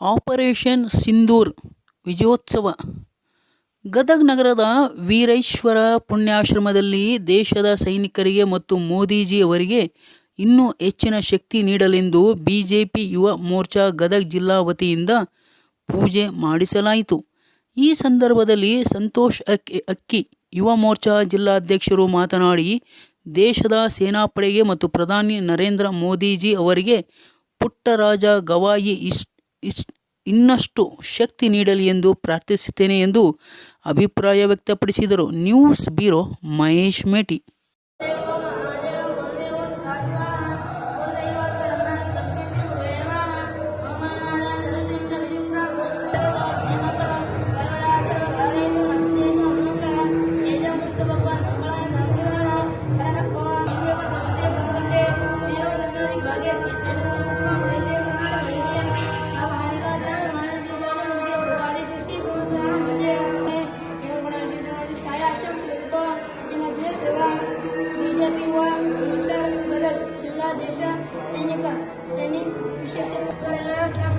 Operation Sindoor ವಿಜಯೋತ್ಸವ. ಗದಗ ನಗರದ ವೀರೇಶ್ವರ ಪುಣ್ಯಾಶ್ರಮದಲ್ಲಿ ದೇಶದ ಸೈನಿಕರಿಗೆ ಮತ್ತು ಮೋದಿಜಿ ಅವರಿಗೆ ಇನ್ನೂ ಹೆಚ್ಚಿನ ಶಕ್ತಿ ನೀಡಲೆಂದು ಬಿಜೆಪಿ ಯುವ ಮೋರ್ಚಾ ಗದಗ ಜಿಲ್ಲಾ ವತಿಯಿಂದ ಪೂಜೆ ಮಾಡಿಸಲಾಯಿತು. ಈ ಸಂದರ್ಭದಲ್ಲಿ ಸಂತೋಷ್ ಅಕ್ಕಿ ಅಕ್ಕಿ ಯುವ ಮೋರ್ಚಾ ಜಿಲ್ಲಾಧ್ಯಕ್ಷರು ಮಾತನಾಡಿ, ದೇಶದ ಸೇನಾಪಡೆಗೆ ಮತ್ತು ಪ್ರಧಾನಿ ನರೇಂದ್ರ ಮೋದಿಜಿ ಅವರಿಗೆ ಪುಟ್ಟರಾಜ ಗವಾಯಿ ಇಸ್ ಇನ್ನಷ್ಟು ಶಕ್ತಿ ನೀಡಲಿ ಎಂದು ಪ್ರಾರ್ಥಿಸುತ್ತೇನೆ ಎಂದು ಅಭಿಪ್ರಾಯ ವ್ಯಕ್ತಪಡಿಸಿದರು. News bureau Mahesh Meti. Adesha, Senyuka, Senin, Senin, Senin, Senin, Senin, Senin, Senin, Senin, Senin,